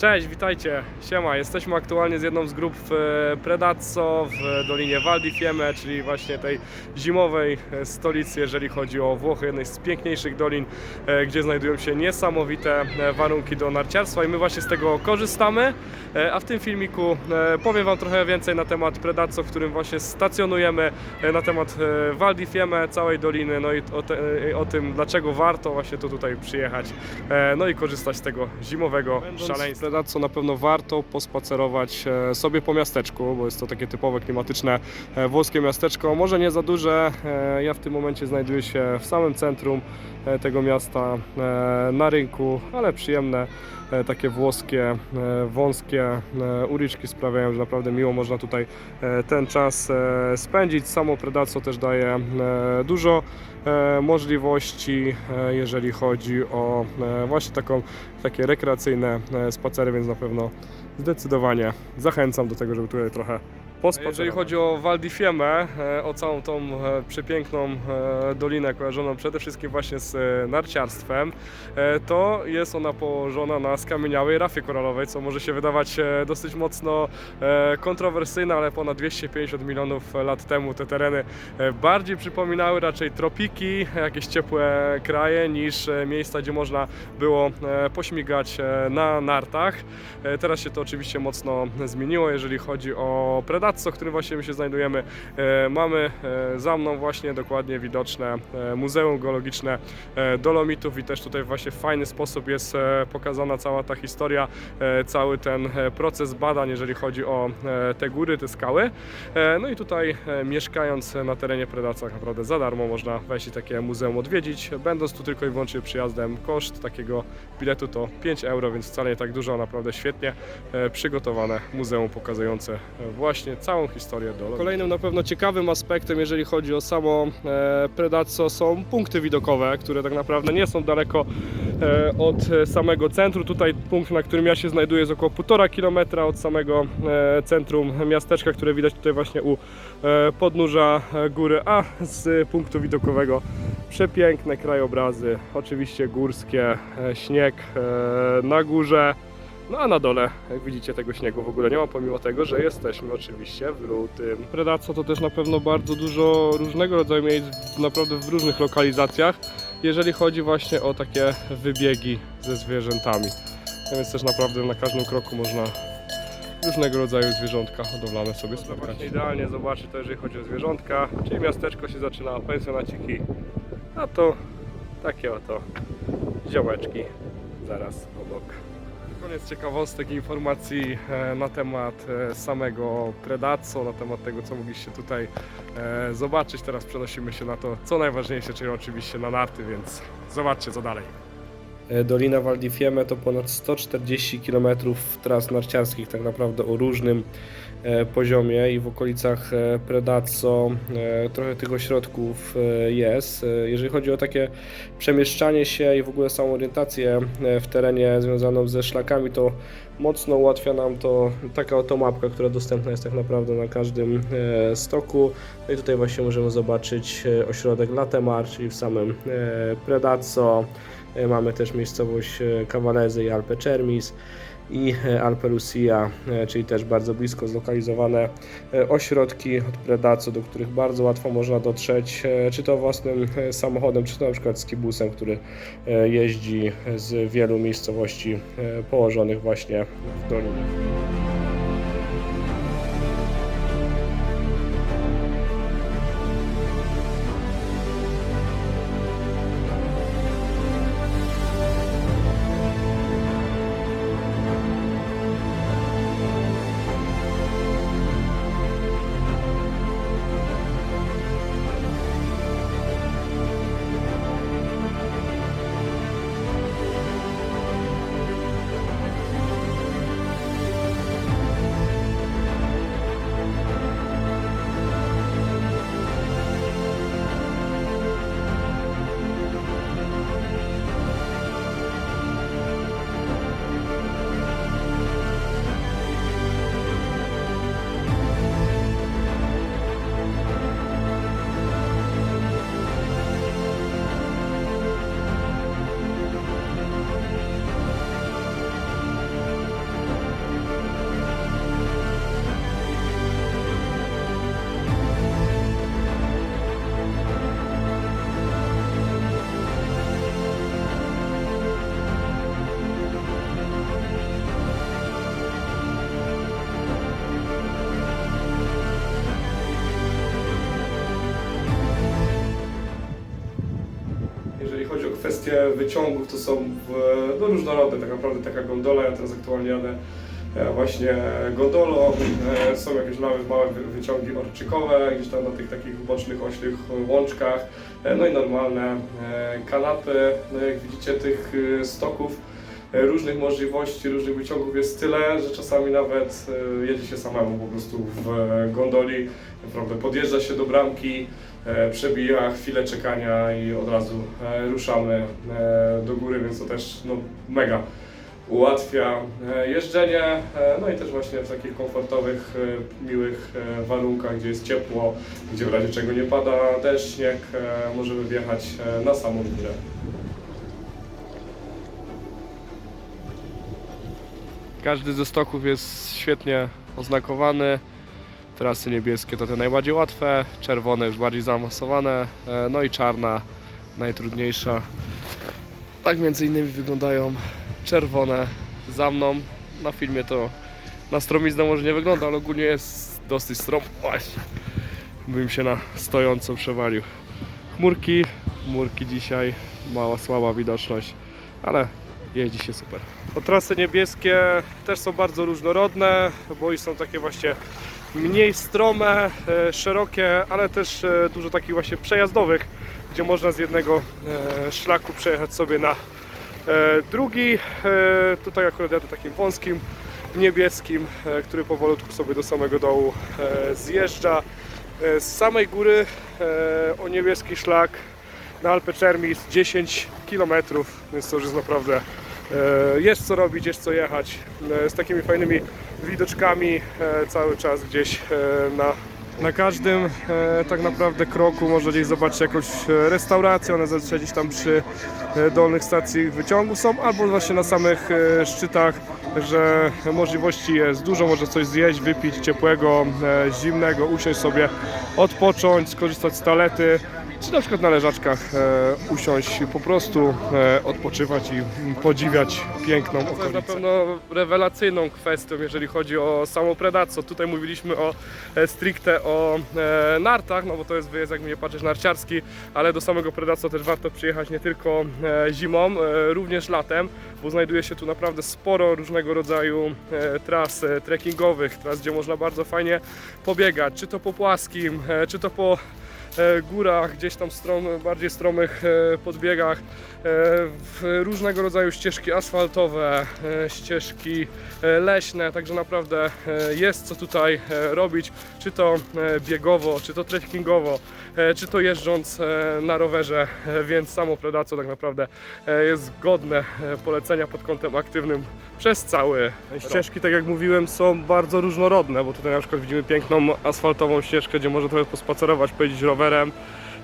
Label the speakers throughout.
Speaker 1: Cześć, witajcie, siema. Jesteśmy aktualnie z jedną z grup w e, Predazzo w Dolinie Val di Fiemme, czyli właśnie tej zimowej e, stolicy, jeżeli chodzi o Włochy, jednej z piękniejszych dolin, e, gdzie znajdują się niesamowite e, warunki do narciarstwa i my właśnie z tego korzystamy. E, A w tym filmiku e, powiem Wam trochę więcej na temat Predazzo, w którym właśnie stacjonujemy, e, na temat e, Val di Fiemme, całej doliny, no i o, te, e, o tym, dlaczego warto właśnie tu tutaj przyjechać, e, no i korzystać z tego zimowego szaleństwa. Predazzo na pewno warto pospacerować e, sobie po miasteczku, bo jest to takie typowe klimatyczne e, włoskie miasteczko. Może nie za duże, e, ja w tym momencie znajduję się w samym centrum tego miasta, na rynku, ale przyjemne takie włoskie, wąskie uliczki sprawiają, że naprawdę miło można tutaj ten czas spędzić. Samo Predazzo też daje dużo możliwości, jeżeli chodzi o właśnie taką, takie rekreacyjne e, spacery, więc na pewno zdecydowanie zachęcam do tego, żeby tutaj trochę pospacerować. Jeżeli chodzi o Val di Fiemme, e, o całą tą e, przepiękną e, dolinę kojarzoną przede wszystkim właśnie z narciarstwem, to jest ona położona na skamieniałej rafie koralowej, co może się wydawać dosyć mocno kontrowersyjne, ale ponad 250 milionów lat temu te tereny bardziej przypominały raczej tropiki, jakieś ciepłe kraje niż miejsca, gdzie można było pośmigać na nartach. Teraz się to oczywiście mocno zmieniło, jeżeli chodzi o Predazzo, w którym właśnie my się znajdujemy. E, Mamy e, za mną właśnie dokładnie widoczne e, Muzeum Geologiczne Dolomitów i też tutaj właśnie w fajny sposób jest pokazana cała ta historia, cały ten proces badań, jeżeli chodzi o te góry, te skały. No i tutaj mieszkając na terenie Predazzo tak naprawdę za darmo można wejść i takie muzeum odwiedzić. Będąc tu tylko i wyłącznie przyjazdem, koszt takiego biletu to 5 euro, więc wcale nie tak dużo, naprawdę świetnie przygotowane muzeum pokazujące właśnie całą historię Dolomitów. Kolejnym na pewno ciekawym aspektem, jeżeli chodzi o samo e, są punkty widokowe, które tak naprawdę nie są daleko e, od e, samego centrum. Tutaj punkt, na którym ja się znajduję jest około 1,5 km od samego e, centrum miasteczka, które widać tutaj właśnie u podnóża góry, a z punktu widokowego przepiękne krajobrazy, oczywiście górskie, śnieg na górze. No a na dole, jak widzicie, tego śniegu w ogóle nie ma, pomimo tego, że jesteśmy oczywiście w lutym. Predazzo to też na pewno bardzo dużo różnego rodzaju miejsc, naprawdę w różnych lokalizacjach, jeżeli chodzi właśnie o takie wybiegi ze zwierzętami. No Więc też naprawdę na każdym kroku można różnego rodzaju zwierzątka hodowlane sobie spotkać. Idealnie zobaczyć to, jeżeli chodzi o zwierzątka, czyli miasteczko się zaczyna, pensjonaciki, a to takie oto ziołeczki zaraz obok. Koniec ciekawostek i informacji e, na temat e, samego Predazzo, na temat tego, co mogliście tutaj e, zobaczyć. Teraz przenosimy się na to, co najważniejsze, czyli oczywiście na narty, więc zobaczcie, co dalej.
Speaker 2: E, Dolina Val to ponad 140 km tras narciarskich, tak naprawdę o różnym e, poziomie i w okolicach e, Predazzo trochę tych ośrodków jest. Jeżeli chodzi o takie przemieszczanie się i w ogóle samą orientację w terenie związaną ze szlakami, to mocno ułatwia nam to taka oto mapka, która dostępna jest tak naprawdę na każdym stoku. No i tutaj właśnie możemy zobaczyć ośrodek Latemar, czyli w samym Predazzo. E, Mamy też miejscowość e, Cavalezy i Alpe Cermis i e, Alpe Lucia, e, czyli też bardzo blisko zlokalizowane e, ośrodki od Predazzo, do których bardzo łatwo można dotrzeć, e, czy to własnym e, samochodem, czy to na przykład skibusem, który e, jeździ z wielu miejscowości e, położonych właśnie w dolinie.
Speaker 1: Kwestie wyciągów, to są w, no, różnorodne. Tak naprawdę taka gondola, ja teraz aktualnie jadę e, właśnie gondolą, e, są jakieś małe, małe wy- wyciągi orczykowe, gdzieś tam na tych takich bocznych, oślych łączkach, e, no i normalne kanapy, no jak widzicie tych stoków różnych możliwości, różnych wyciągów jest tyle, że czasami nawet e, jedzie się samemu po prostu w e, gondoli, naprawdę podjeżdża się do bramki, e, przebija chwilę czekania i od razu e, ruszamy e, do góry, więc to też no, mega ułatwia e, jeżdżenie, e, no i też właśnie w takich komfortowych, e, miłych e, warunkach, gdzie jest ciepło, gdzie w razie czego nie pada deszcz, śnieg, e, możemy wjechać e, na samą górę. Każdy ze stoków jest świetnie oznakowany. Trasy niebieskie to te najbardziej łatwe, czerwone już bardziej zaawansowane, e, no i czarna najtrudniejsza. Tak między innymi wyglądają czerwone za mną. Na filmie to na stromiznę może nie wygląda, ale ogólnie jest dosyć strom. Właśnie, bym się na stojąco przewalił. Chmurki, chmurki dzisiaj, mała, słaba widoczność, ale jeździ się super. O trasy niebieskie też są bardzo różnorodne, bo i są takie właśnie mniej strome, e, szerokie, ale też e, dużo takich właśnie przejazdowych, gdzie można z jednego e, szlaku przejechać sobie na drugi. Tutaj akurat jadę takim wąskim, niebieskim, który powolutku sobie do samego dołu zjeżdża. Z samej góry o niebieski szlak na Alpe Cermis 10 km, więc to już jest naprawdę e, jest co robić, jest co jechać. E, z takimi fajnymi widoczkami e, cały czas gdzieś na, na każdym tak naprawdę kroku można gdzieś zobaczyć jakąś restaurację, one zazwyczaj gdzieś tam przy dolnych stacji wyciągu są, albo właśnie na samych szczytach, że możliwości jest dużo, można coś zjeść, wypić ciepłego, zimnego, usiąść sobie, odpocząć, skorzystać z talety, czy na przykład na leżaczkach e, usiąść po prostu e, odpoczywać i podziwiać piękną okolicę. To jest na pewno rewelacyjną kwestią, jeżeli chodzi o samo Predazzo. Tutaj mówiliśmy o e, stricte o e, nartach, no bo to jest wyjazd, jak mnie patrzeć, narciarski, ale do samego Predazzo też warto przyjechać nie tylko e, zimą, e, również latem, bo znajduje się tu naprawdę sporo różnego rodzaju e, tras e, trekkingowych, tras, gdzie można bardzo fajnie pobiegać, czy to po płaskim, e, czy to po górach, gdzieś tam strom, bardziej stromych e, podbiegach, e, w różnego rodzaju ścieżki asfaltowe, e, ścieżki e, leśne, także naprawdę e, jest co tutaj e, robić, czy to e, biegowo, czy to trekkingowo, e, czy to jeżdżąc e, na rowerze, e, więc samo Predaco tak naprawdę e, jest godne e, polecenia pod kątem aktywnym przez cały Ścieżki, tak jak mówiłem, są bardzo różnorodne, bo tutaj na przykład widzimy piękną asfaltową ścieżkę, gdzie można trochę pospacerować, pojeździć rowerem,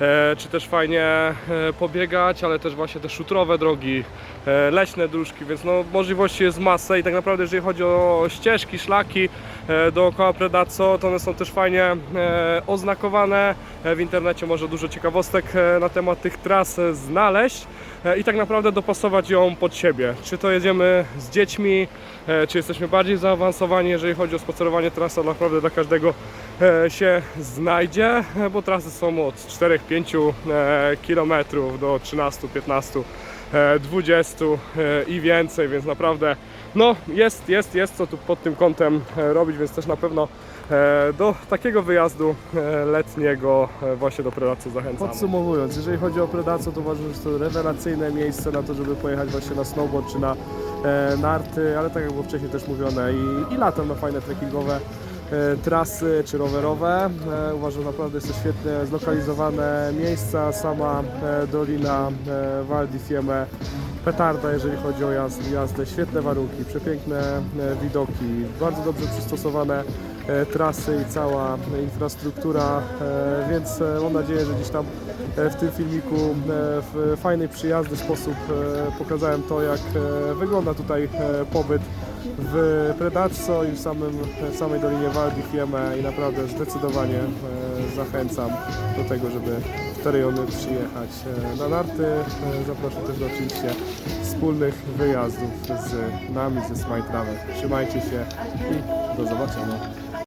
Speaker 1: e, czy też fajnie e, pobiegać, ale też właśnie te szutrowe drogi, e, leśne dróżki, więc no, możliwości jest masa i tak naprawdę jeżeli chodzi o ścieżki, szlaki dookoła Predazzo, to one są też fajnie oznakowane. W internecie może dużo ciekawostek na temat tych tras znaleźć i tak naprawdę dopasować ją pod siebie. Czy to jedziemy z dziećmi, e, czy jesteśmy bardziej zaawansowani, jeżeli chodzi o spacerowanie trasa, naprawdę dla każdego e, się znajdzie, e, bo trasy są od 4-5 km do 13-15 e, 20 e, i więcej, więc naprawdę no jest, jest, jest co tu pod tym kątem e, robić, więc też na pewno e, do takiego wyjazdu e, letniego e, właśnie do Predacy zachęcamy. Podsumowując, jeżeli chodzi o Predacę, to uważam, że to rewelacyjne miejsce na to, żeby pojechać właśnie na snowboard czy na e, narty, ale tak jak było wcześniej też mówione i, i latem na fajne trekkingowe e, trasy czy rowerowe. E, Uważam, naprawdę jest to świetnie zlokalizowane miejsca, sama e, dolina e, Val di Fiemme, petarda jeżeli chodzi o jazd, jazdę, świetne warunki, przepiękne e, widoki, bardzo dobrze przystosowane e, trasy i cała infrastruktura, e, więc e, mam nadzieję, że gdzieś tam e, w tym filmiku e, w fajny, przyjazny sposób e, pokazałem to, jak e, wygląda tutaj e, pobyt w Predazzo i w samym, w samej Dolinie Val di i naprawdę zdecydowanie e, zachęcam do tego, żeby w te rejony przyjechać e, na narty. E, Zapraszam też do oczywiście wspólnych wyjazdów z nami, ze Smile. Trzymajcie się i do zobaczenia.